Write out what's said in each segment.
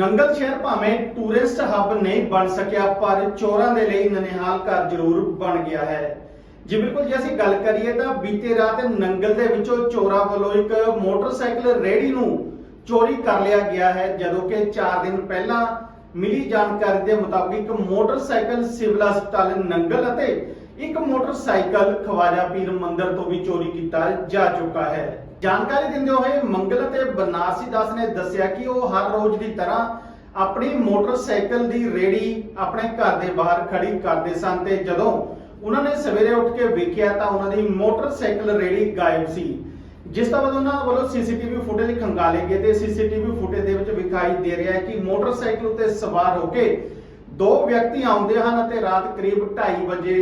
ਨੰਗਲ ਸ਼ਹਿਰ ਭਾਵੇਂ tourist hub ਨਹੀਂ ਬਣ ਸਕਿਆ, ਪਰ ਚੋਰਾਂ ਦੇ ਲਈ ਨਨਿਹਾਲ ਘਰ ਜ਼ਰੂਰ ਬਣ ਗਿਆ ਹੈ। ਜੀ ਬਿਲਕੁਲ, ਜੇ ਅਸੀਂ ਗੱਲ ਕਰੀਏ ਤਾਂ ਬੀਤੇ ਰਾਤ ਨੰਗਲ ਦੇ ਵਿੱਚੋਂ ਚੋਰਾਂ ਵੱਲੋਂ ਇੱਕ ਮੋਟਰਸਾਈਕਲ ਰੇੜੀ ਨੂੰ ਚੋਰੀ ਕਰ ਲਿਆ ਗਿਆ ਹੈ, ਜਦੋਂ ਕਿ 4 ਦਿਨ ਪਹਿਲਾਂ ਮਿਲੀ ਜਾਣਕਾਰੀ ਦੇ ਮੁਤਾਬਿਕ ਮੋਟਰਸਾਈਕਲ ਸਿਵਲ ਹਸਪਤਾਲ ਨੰਗਲ ਅਤੇ ਇੱਕ ਮੋਟਰਸਾਈਕਲ ਖਵਾਜਾ ਪੀਰ ਮੰਦਰ ਤੋਂ ਵੀ ਚੋਰੀ ਕੀਤਾ ਜਾ ਚੁੱਕਾ ਹੈ। ਜਾਣਕਾਰੀ ਦਿੰਦੇ ਹੋਏ ਮੰਗਲ ਅਤੇ ਬਨਾਰਸੀ ਦਾਸ ਨੇ ਦੱਸਿਆ ਕਿ ਉਹ ਹਰ ਰੋਜ਼ ਦੀ ਤਰ੍ਹਾਂ ਆਪਣੀ ਮੋਟਰਸਾਈਕਲ ਦੀ ਰੇੜੀ ਆਪਣੇ ਘਰ ਦੇ ਬਾਹਰ ਖੜੀ ਕਰਦੇ ਸਨ ਤੇ ਜਦੋਂ ਉਹਨਾਂ ਨੇ ਸਵੇਰੇ ਉੱਠ ਕੇ ਵੇਖਿਆ ਤਾਂ ਉਹਨਾਂ ਦੀ ਮੋਟਰਸਾਈਕਲ ਰੇੜੀ ਗਾਇਬ ਸੀ। ਜਿਸ ਤੋਂ ਬਾਅਦ ਉਹਨਾਂ ਵੱਲੋਂ ਸੀਸੀਟੀਵੀ ਫੁਟੇਜ ਖੰਗਾਲੇ ਗਏ ਤੇ ਸੀਸੀਟੀਵੀ ਫੁਟੇਜ ਦੇ ਵਿੱਚ ਵਿਖਾਈ ਦੇ ਰਿਹਾ ਹੈ ਕਿ ਮੋਟਰਸਾਈਕਲ ਉੱਤੇ ਸਵਾਰ ਹੋ ਕੇ ਦੋ ਵਿਅਕਤੀ ਆਉਂਦੇ ਹਨ ਅਤੇ ਰਾਤ ਕਰੀਬ 2:30 ਵਜੇ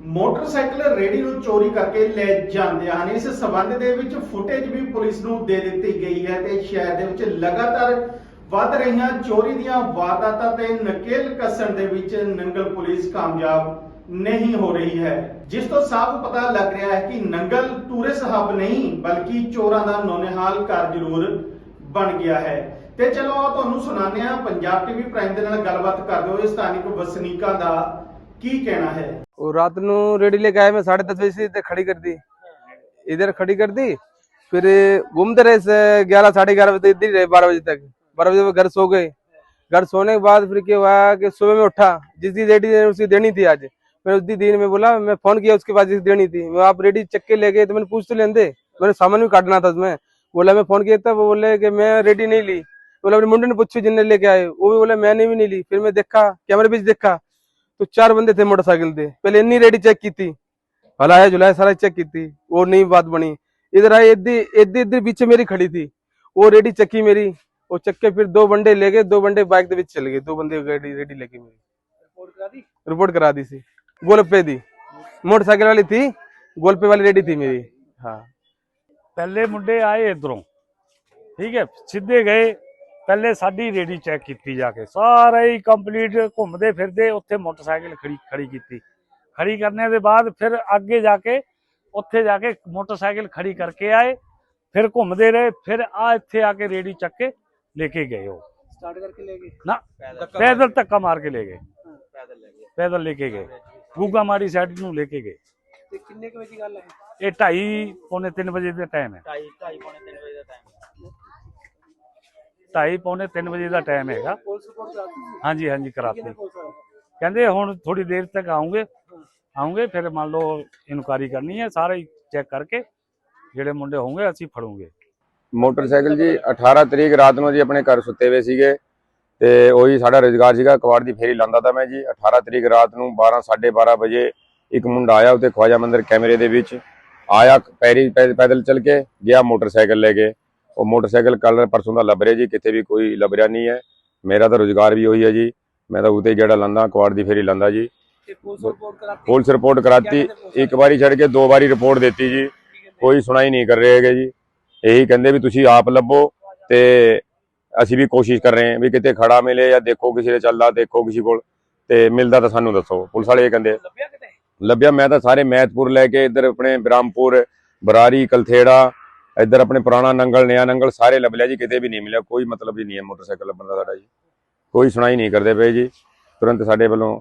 ਮੋਟਰਸਾਈਕਲ ਰੇੜੀ ਨੂੰ ਚੋਰੀ ਕਰਕੇ ਲੈ ਜਾਂਦੇ ਹਨ। ਇਸ ਸਬੰਧ ਦੇ ਵਿੱਚ ਫੁਟੇਜ ਵੀ ਪੁਲਿਸ ਨੂੰ ਦੇ ਦਿੱਤੀ ਗਈ ਹੈ ਤੇ ਸ਼ਹਿਰ ਦੇ ਵਿੱਚ ਲਗਾਤਾਰ ਵੱਧ ਰਹੀਆਂ ਚੋਰੀ ਦੀਆਂ ਵਾਰਦਾਤਾਂ ਤੇ ਨਕੇਲ ਕੱਸਣ ਦੇ ਵਿੱਚ ਨੰਗਲ ਪੁਲਿਸ ਕਾਮਯਾਬ ਨਹੀਂ ਹੋ ਰਹੀ ਹੈ। ਜਿਸ ਤੋਂ ਸਾਫ਼ ਪਤਾ ਲੱਗ ਰਿਹਾ ਹੈ ਕਿ ਨੰਗਲ ਟੂਰਿਸਟ ਹੱਬ ਨਹੀਂ, ਬਲਕਿ ਚੋਰਾਂ ਦਾ ਨੌਨਿਹਾਲ ਘਰ ਜ਼ਰੂਰ ਬਣ ਗਿਆ ਹੈ। ਤੇ ਚਲੋ ਤੁਹਾਨੂੰ ਸੁਣਾਉਂਦੇ ਹਾਂ। ਪੰਜਾਬ ਟੀਵੀ ਪ੍ਰਾਈਮ ਦੇ ਨਾਲ ਗੱਲਬਾਤ ਕਰਦੇ ਹੋਏ ਸਥਾਨਿਕ ਵਸਨੀਕਾਂ ਦਾ ਕੀ ਕਹਿਣਾ ਹੈ और रात नु रेडी लेके आए मैं साढ़े दस बजे से इधर खड़ी कर दी इधर खड़ी कर दी फिर घूमते रहे से ग्यारह साढ़े ग्यारह बजे तक इधर ही रहे बारह बजे तक बारह बजे घर सो गए घर सोने के बाद फिर क्या हुआ कि सुबह में उठा जिस दी रेडी उसी देनी थी आज मैं उस दी दिन में बोला मैं फोन किया उसके बाद जिस देनी थी मैं आप रेडी चक्के ले गए तो मैंने पूछ तो लेंदे मैंने सामान भी काटना था उसमें बोला मैं फोन किया था वो बोले कि मैं रेडी नहीं ली बोला अपने मुंडे ने पूछो जिनने लेके आए वो भी बोला मैंने भी नहीं ली फिर मैं देखा कैमरे बीच देखा तो चार बंदे थे मोटरसाइकिल थे पहले इन्नी रेडी चेक की थी हलाया जुलाया सारा चेक की थी और नहीं बात बनी इधर आए इधी इधी इधर बीच मेरी खड़ी थी वो रेडी चक्की मेरी और चक्के फिर दो बंडे ले गए दो बंडे बाइक के बीच चले गए दो बंदे रेडी रेडी लेके मेरी रिपोर्ट करा दी सी गोलपे दी मोटरसाइकिल वाली थी गोलपे वाली रेडी थी मेरी हाँ पहले मुंडे आए इधरों ठीक है सीधे गए ਪਹਿਲੇ ਸਾਡੀ ਰੇੜੀ ਚੈੱਕ ਕੀਤੀ ਜਾ ਕੇ ਸਾਰਾ ਹੀ ਕੰਪਲੀਟ ਘੁੰਮਦੇ ਫਿਰਦੇ ਉੱਥੇ ਮੋਟਰਸਾਈਕਲ ਖੜੀ ਖੜੀ ਕੀਤੀ। ਖੜੀ ਕਰਨੇ ਦੇ ਬਾਅਦ ਫਿਰ ਅੱਗੇ ਜਾ ਕੇ ਉੱਥੇ ਜਾ ਕੇ ਮੋਟਰਸਾਈਕਲ ਖੜੀ ਕਰਕੇ ਆਏ ਫਿਰ ਘੁੰਮਦੇ ਰਹੇ ਫਿਰ ਆ ਇੱਥੇ ਆ ਕੇ ਰੇੜੀ ਚੱਕ ਕੇ ਲੈ ਕੇ ਗਏ ਉਹ। ਸਟਾਰਟ ਕਰਕੇ ਲੈ ਗਏ? ਨਾ ਪੈਦਲ ਧੱਕਾ ਮਾਰ ਕੇ। ਲੈ ਗਏ। ਪੈਦਲ ਲੈ ਗਏ। ਕੇ ਗਏ। ਗੂਗਾ ਮਾਰੀ ਸਾਈਡ ਨੂੰ ਲੈ ਕੇ ਗਏ। ਤੇ ਕਿੰਨੇ ਵਜੇ ਦੀ ਗੱਲ ਹੈ? ਇਹ 2:30 ਪੌਣੇ 3 ਵਜੇ ਦਾ ਟਾਈਮ ਹੈ। 2:30 ਪੌਣੇ 3 ਵਜੇ। 2:30 ਪੌਣੇ 3 ਵਜੇ ਦਾ ਟਾਈਮ ਹੈਗਾ। ਹਾਂਜੀ ਹਾਂਜੀ, ਕਰਾਤੀ। ਕਹਿੰਦੇ ਹੁਣ ਥੋੜੀ ਦੇਰ ਤੱਕ ਆਉਂਗੇ। ਆਉਂਗੇ, ਫਿਰ ਮੰਨ ਲਓ ਇਨਕੁਆਰੀ ਕਰਨੀ ਹੈ, ਸਾਰੇ ਚੈੱਕ ਕਰਕੇ ਜਿਹੜੇ ਮੁੰਡੇ ਹੋਣਗੇ ਅਸੀਂ ਫੜੂਗੇ। ਮੋਟਰਸਾਈਕਲ ਜੀ 18 ਤਰੀਕ ਰਾਤ ਨੂੰ ਜੀ ਆਪਣੇ ਘਰ ਸੁੱਤੇ ਹੋਏ ਸੀਗੇ ਤੇ ਉਹੀ ਸਾਡਾ ਰੋਜ਼ਗਾਰ ਸੀਗਾ ਕਵਾੜ ਦੀ ਫੇਰੀ ਲਾਂਦਾ ਤਾਂ ਮੈਂ ਜੀ 18 ਤਰੀਕ ਰਾਤ ਨੂੰ 12 12:30 ਵਜੇ ਇੱਕ ਮੁੰਡਾ ਆਇਆ ਉਤੇ ਖਵਾਜਾ ਮੰਦਰ ਕੈਮਰੇ ਦੇ ਵਿੱਚ। ਆਇਆ, ਪੈਰੀ ਪੈਦਲ ਚੱਲ ਕੇ, ਗਿਆ ਮੋਟਰਸਾਈਕਲ ਲੈ ਕੇ। ਉਹ ਮੋਟਰਸਾਈਕਲ ਕੱਲ ਪਰਸੋਂ ਦਾ ਲੱਭ ਰਿਹਾ ਜੀ ਕਿਤੇ ਵੀ ਕੋਈ ਲੱਭ ਰਿਹਾ ਨਹੀਂ ਹੈ। ਮੇਰਾ ਤਾਂ ਰੋਜ਼ਗਾਰ ਵੀ ਉਹੀ ਹੈ ਜੀ। ਮੈਂ ਤਾਂ ਉਤੇ ਜਿਹੜਾ ਲੰਦਾ ਕੁਆੜ ਦੀ ਫੇਰੀ ਲੰਦਾ ਜੀ। ਪੁਲਿਸ ਰਿਪੋਰਟ ਕਰਾਤੀ? ਇੱਕ ਵਾਰੀ ਛੱਡ ਕੇ ਦੋ ਵਾਰੀ ਰਿਪੋਰਟ ਦਿੱਤੀ ਜੀ। ਕੋਈ ਸੁਣਾਈ ਨਹੀਂ ਕਰ ਰਹੇ ਹੈਗੇ ਜੀ। ਇਹੀ ਕਹਿੰਦੇ ਵੀ ਤੁਸੀਂ ਆਪ ਲੱਭੋ ਤੇ ਅਸੀਂ ਵੀ ਕੋਸ਼ਿਸ਼ ਕਰ ਰਹੇ ਹਾਂ ਵੀ ਕਿਤੇ ਖੜਾ ਮਿਲੇ ਜਾਂ ਦੇਖੋ ਕਿਸੇ ਦੇ ਚੱਲਦਾ ਦੇਖੋ ਕਿਸੇ ਕੋਲ ਤੇ ਮਿਲਦਾ ਤਾਂ ਸਾਨੂੰ ਦੱਸੋ। ਪੁਲਿਸ ਵਾਲੇ ਇਹ ਕਹਿੰਦੇ ਲੱਭਿਆ ਮੈਂ ਤਾਂ ਸਾਰੇ ਮੈਥਪੁਰ ਲੈ ਕੇ ਇੱਧਰ ਆਪਣੇ ਬ੍ਰਾਹਮਪੁਰ ਬਰਾਰੀ ਕਲਥੇੜਾ ਇੱਧਰ ਆਪਣੇ ਪੁਰਾਣਾ ਨੰਗਲ ਨਿਆ ਨੰਗਲ ਸਾਰੇ ਲੱਭ ਲਿਆ ਜੀ ਕਿਤੇ ਵੀ ਨਹੀਂ ਮਿਲਿਆ ਕੋਈ ਮਤਲਬ ਨਹੀਂ ਹੈ ਮੋਟਰਸਾਈਕਲ ਲੱਭਣ ਸਾਡਾ ਜੀ। ਕੋਈ ਸੁਣਾਈ ਨਹੀਂ ਕਰਦੇ ਪਏ ਜੀ। ਤੁਰੰਤ ਸਾਡੇ ਵੱਲੋਂ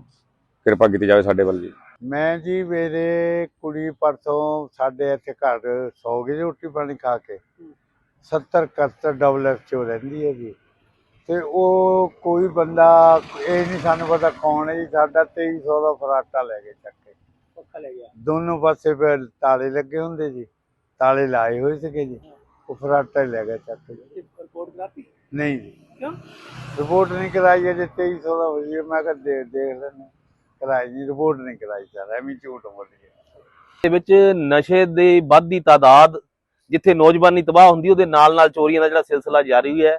ਕਿਰਪਾ ਕੀਤੀ ਜਾਵੇ ਸਾਡੇ ਵੱਲ ਜੀ। ਮੈਂ ਜੀ ਮੇਰੇ ਕੁੜੀ ਪਰਸੋਂ ਸਾਡੇ ਇੱਥੇ ਘਰ ਸੌ ਗਈ ਰੋਟੀ ਪਾਣੀ ਖਾ ਕੇ। 70 71 ਡਬਲ ਐਫ ਚੋ ਰਹਿੰਦੀ ਹੈ ਜੀ। ਤੇ ਉਹ ਕੋਈ ਬੰਦਾ ਇਹ ਨਹੀਂ ਸਾਨੂੰ ਪਤਾ ਕੌਣ ਹੈ ਜੀ ਸਾਡਾ 2300 ਦਾ ਫਰਾਟਾ ਲੈ ਕੇ ਚੱਕੇ ਦੋਨੋਂ ਪਾਸੇ ਤਾਲੇ ਲੱਗੇ ਹੁੰਦੇ ਜੀ। ਤਾਲੇ ਲਾਏ ਹੋਏ ਸੀਗੇ ਜੀ ਉਹ ਫਰਾਟਾ ਹੀ ਲੈ ਗਿਆ ਚੱਕ ਕੇ। ਨਹੀਂ ਜੀ। ਕਿਉਂ? ਰਿਪੋਰਟ ਨਹੀਂ ਕਰਾਈ ਅਜੇ 2300 ਦਾ ਵਜ਼ੀਰ ਮੈਂ ਕਿਹਾ ਦੇ ਦੇਖ ਲੈਣੇ ਕਰਾਈ ਨਹੀਂ ਰਿਪੋਰਟ ਨਹੀਂ ਕਰਾਈ ਸਰ ਐਵੇਂ ਝੂਠ ਬੋਲੀ ਦੇ ਵਿੱਚ ਨਸ਼ੇ ਦੇ ਵੱਧਦੀ ਤਾਦਾਦ ਜਿੱਥੇ ਨੌਜਵਾਨੀ ਤਬਾਹ ਹੁੰਦੀ ਉਹਦੇ ਨਾਲ ਨਾਲ ਚੋਰੀਆਂ ਦਾ ਜਿਹੜਾ ਸਿਲਸਿਲਾ ਜਾਰੀ ਹੈ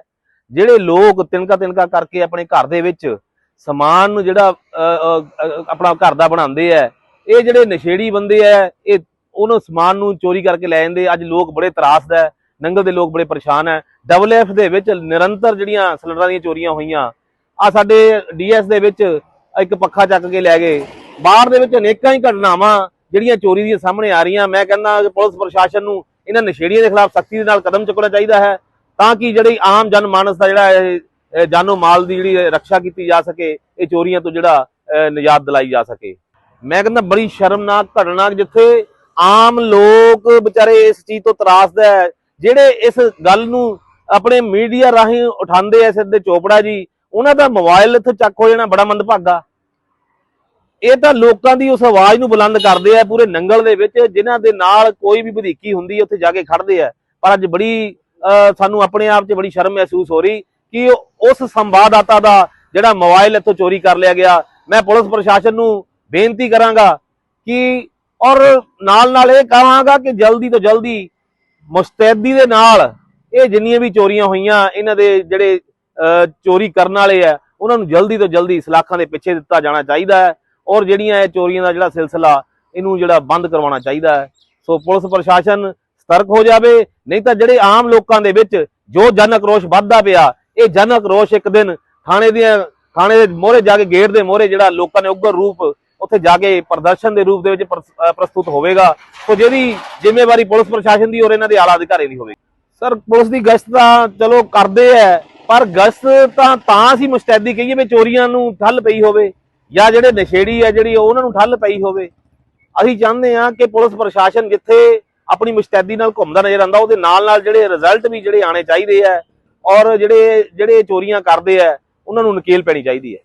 ਜਿਹੜੇ ਲੋਕ ਤਿਨਕਾ ਤਿਨਕਾ ਕਰਕੇ ਆਪਣੇ ਘਰ ਦੇ ਵਿੱਚ ਸਮਾਨ ਨੂੰ ਜਿਹੜਾ ਆਪਣਾ ਘਰ ਦਾ ਬਣਾਉਂਦੇ ਆ ਇਹ ਜਿਹੜੇ ਨਸ਼ੇੜੀ ਬੰਦੇ ਆ ਇਹ ਉਹਨੂੰ ਸਮਾਨ ਨੂੰ ਚੋਰੀ ਕਰਕੇ ਲੈ ਜਾਂਦੇ। ਅੱਜ ਲੋਕ ਬੜੇ ਤਰਾਸਦਾ ਹੈ, ਨੰਗਲ ਦੇ ਲੋਕ ਬੜੇ ਪਰੇਸ਼ਾਨ ਹੈ। ਡਬਲ ਐਫ ਦੇ ਵਿੱਚ ਨਿਰੰਤਰ ਜਿਹੜੀਆਂ ਸਿਲੰਡਰਾਂ ਦੀਆਂ ਚੋਰੀਆਂ ਹੋਈਆਂ। ਆ ਸਾਡੇ ਡੀਐਸ ਦੇ ਵਿੱਚ ਇੱਕ ਪੱਖਾ ਚੱਕ ਕੇ ਲੈ ਗਏ। ਬਾਹਰ ਦੇ ਵਿੱਚ ਅਨੇਕਾਂ ਹੀ ਘਟਨਾਵਾਂ ਜਿਹੜੀਆਂ ਚੋਰੀ ਦੀਆਂ ਸਾਹਮਣੇ ਆ ਰਹੀਆਂ। ਮੈਂ ਕਹਿੰਦਾ ਕਿ ਪੁਲਿਸ ਪ੍ਰਸ਼ਾਸਨ ਨੂੰ ਇਹਨਾਂ ਨਸ਼ੇੜੀਆਂ ਦੇ ਖਿਲਾਫ ਸਖਤੀ ਦੇ ਨਾਲ ਕਦਮ ਚੁੱਕਣਾ ਚਾਹੀਦਾ ਹੈ ਤਾਂ ਕਿ ਜਿਹੜੀ ਆਮ ਜਨ ਮਾਨਸ ਦਾ ਜਿਹੜਾ ਇਹ ਜਾਨੋ ਮਾਲ ਦੀ ਜਿਹੜੀ ਰੱਖਿਆ ਕੀਤੀ ਜਾ ਸਕੇ, ਇਹ ਚੋਰੀਆਂ ਤੋਂ ਜਿਹੜਾ ਨਿਜਾਤ ਦਿਲਾਈ ਜਾ ਸਕੇ। ਮੈਂ ਕਹਿੰਦਾ ਬੜੀ ਸ਼ਰਮਨਾਕ ਘਟਨਾ ਜਿੱਥੇ ਆਮ ਲੋਕ ਵਿਚਾਰੇ ਇਸ ਚੀਜ਼ ਤੋਂ ਤਰਾਸਦਾ ਹੈ। ਜਿਹੜੇ ਇਸ ਗੱਲ ਨੂੰ ਆਪਣੇ ਮੀਡੀਆ ਰਾਹੀਂ ਉਠਾਉਂਦੇ ਐ ਸਿੱਧੇ ਚੋਪੜਾ ਜੀ, ਉਹਨਾਂ ਦਾ ਮੋਬਾਈਲ ਇੱਥੇ ਚੱਕ ਹੋ ਜਾਣਾ ਬੜਾ ਮੰਦਭਾਗਾ। ਇਹ ਤਾਂ ਲੋਕਾਂ ਦੀ ਉਸ ਆਵਾਜ਼ ਨੂੰ ਬੁਲੰਦ ਕਰਦੇ ਆ ਪੂਰੇ ਨੰਗਲ ਦੇ ਵਿੱਚ, ਜਿਨ੍ਹਾਂ ਦੇ ਨਾਲ ਕੋਈ ਵੀ ਵਧੀਕੀ ਹੁੰਦੀ ਹੈ ਉੱਥੇ ਜਾ ਕੇ ਖੜਦੇ ਆ। ਪਰ ਅੱਜ ਬੜੀ, ਅਹ, ਸਾਨੂੰ ਆਪਣੇ ਆਪ 'ਚ ਬੜੀ ਸ਼ਰਮ ਮਹਿਸੂਸ ਹੋ ਰਹੀ ਕਿ ਉਸ ਸੰਵਾਦਦਾਤਾ ਦਾ ਜਿਹੜਾ ਮੋਬਾਈਲ ਇੱਥੋਂ ਚੋਰੀ ਕਰ ਲਿਆ ਗਿਆ। ਮੈਂ ਪੁਲਿਸ ਪ੍ਰਸ਼ਾਸਨ ਨੂੰ ਬੇਨਤੀ ਕਰਾਂਗਾ ਕਿ ਔਰ ਨਾਲ ਨਾਲ ਇਹ ਕਹਾਂਗਾ ਕਿ ਜਲਦੀ ਤੋਂ ਜਲਦੀ ਮੁਸਤੈਦੀ ਦੇ ਨਾਲ ਇਹ ਜਿੰਨੀਆਂ ਵੀ ਚੋਰੀਆਂ ਹੋਈਆਂ, ਇਹਨਾਂ ਦੇ ਜਿਹੜੇ ਚੋਰੀ ਕਰਨ ਵਾਲੇ ਆ, ਉਹਨਾਂ ਨੂੰ ਜਲਦੀ ਤੋਂ ਜਲਦੀ ਸਲਾਖਾਂ ਦੇ ਪਿੱਛੇ ਦਿੱਤਾ ਜਾਣਾ ਚਾਹੀਦਾ ਹੈ ਔਰ ਜਿਹੜੀਆਂ ਇਹ ਚੋਰੀਆਂ ਦਾ ਜਿਹੜਾ ਸਿਲਸਿਲਾ, ਇਹਨੂੰ ਜਿਹੜਾ ਬੰਦ ਕਰਵਾਉਣਾ ਚਾਹੀਦਾ ਹੈ। ਸੋ ਪੁਲਿਸ ਪ੍ਰਸ਼ਾਸਨ ਸਤਰਕ ਹੋ ਜਾਵੇ, ਨਹੀਂ ਤਾਂ ਜਿਹੜੇ ਆਮ ਲੋਕਾਂ ਦੇ ਵਿੱਚ ਜੋ ਜਨ ਅਕਰੋਸ਼ ਵੱਧਦਾ ਪਿਆ, ਇਹ ਜਨ ਅਕਰੋਸ਼ ਇੱਕ ਦਿਨ ਥਾਣੇ ਦੀਆਂ, ਥਾਣੇ ਦੇ ਮੋਹਰੇ ਜਾ ਕੇ, ਗੇਟ ਦੇ ਮੋਹਰੇ ਜਿਹੜਾ ਲੋਕਾਂ ਨੇ ਉਗਰ ਰੂਪ ਉੱਥੇ ਜਾ ਕੇ ਪ੍ਰਦਰਸ਼ਨ ਦੇ ਰੂਪ ਦੇ ਵਿੱਚ ਪ੍ਰਸਤੁਤ ਹੋਵੇਗਾ ਸੋ ਜਿਹਦੀ ਜ਼ਿੰਮੇਵਾਰੀ ਪੁਲਿਸ ਪ੍ਰਸ਼ਾਸਨ ਦੀ ਔਰ ਇਹਨਾਂ ਦੇ ਆਲਾ ਅਧਿਕਾਰੀ ਦੀ ਹੋਵੇਗੀ। ਸਰ, ਪੁਲਿਸ ਦੀ ਗਸ਼ਤ ਤਾਂ ਚਲੋ ਕਰਦੇ ਐ ਪਰ ਗਸ਼ਤ ਤਾਂ ਤਾਂ ਅਸੀਂ ਮੁਸਤੈਦੀ ਕਹੀਏ ਵੀ ਚੋਰੀਆਂ ਨੂੰ ਠੱਲ ਪਈ ਹੋਵੇ, ਜਾਂ ਜਿਹੜੇ ਨਸ਼ੇੜੀ ਐ ਜਿਹੜੀ ਉਹਨਾਂ ਨੂੰ ਠੱਲ ਪਈ ਹੋਵੇ। ਅਸੀਂ ਚਾਹੁੰਦੇ ਹਾਂ ਕਿ ਪੁਲਿਸ ਪ੍ਰਸ਼ਾਸਨ ਜਿੱਥੇ ਆਪਣੀ ਮੁਸਤੈਦੀ ਨਾਲ ਘੁੰਮਦਾ ਨਜ਼ਰ ਆਉਂਦਾ, ਉਹਦੇ ਨਾਲ ਨਾਲ ਜਿਹੜੇ ਰਿਜ਼ਲਟ ਵੀ ਜਿਹੜੇ ਆਣੇ ਚਾਹੀਦੇ ਐ ਔਰ ਜਿਹੜੇ ਜਿਹੜੇ ਚੋਰੀਆਂ ਕਰਦੇ ਐ ਉਹਨਾਂ ਨੂੰ ਨਕੇਲ ਪੈਣੀ ਚਾਹੀਦੀ ਹੈ।